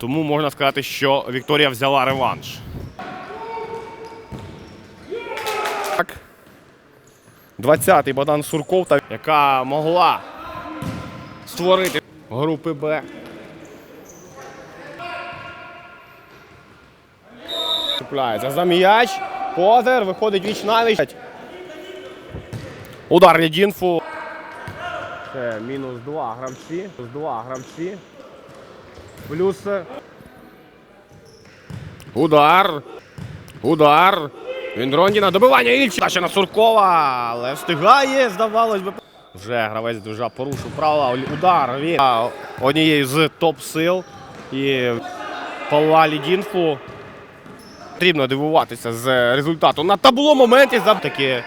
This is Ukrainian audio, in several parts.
Тому можна сказати, що Вікторія взяла реванш. Так. 20-й Богдан Сурков, та- яка могла створити групи Б. Чіпляється за м'яч. Позер виходить віч навіч. Удар Лідінфу. Це мінус 2 гравці. Плюс 2 гравці. Плюс. Удар. Удар. Віндрондіна. Добивання Ільча. Ще на Суркова. Але встигає, здавалось би. Вже гравець дуже порушив правила. Удар від однієї з топ-сил. І Павла Лідінфу. Потрібно дивуватися з результату. На табло моменті таки.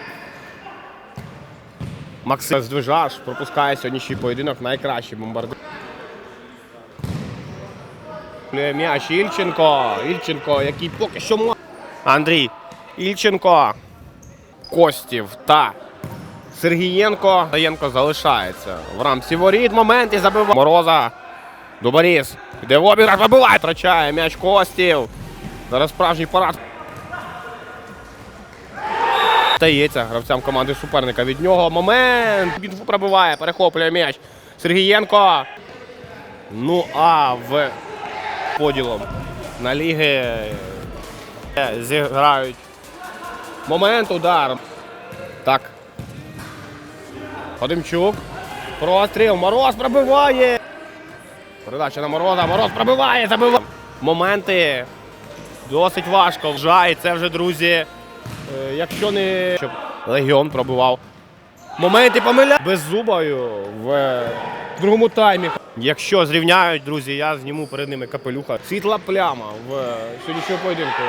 Максим Здвижаш пропускає сьогоднішній поєдинок найкращий бомбардир. М'яч Ільченко. Ільченко, який поки що ма- Андрій Ільченко. Костів та Сергієнко. Сергієнко залишається в рамці воріт. Момент і забиває. Мороза. Дубаріс. Йде в обіграш, забиває. Втрачає м'яч Костів. Зараз справжній парад. Стається гравцям команди суперника від нього. Момент. Він пробиває, перехоплює м'яч. Сергієнко. Ну а в поділом на ліги е, зіграють. Момент удар. Так. Ходимчук. Простріл. Мороз пробиває. Передача на Мороза. Мороз пробиває, забиває. Моменти. Досить важко. Вже, і це вже, друзі. е, Якщо не щоб Легіон пробивав. Моменти помиля без зубою в другому таймі. Якщо зрівняють, друзі, я зніму перед ними капелюха. Світла пляма в е, сьогоднішньому поєдинку.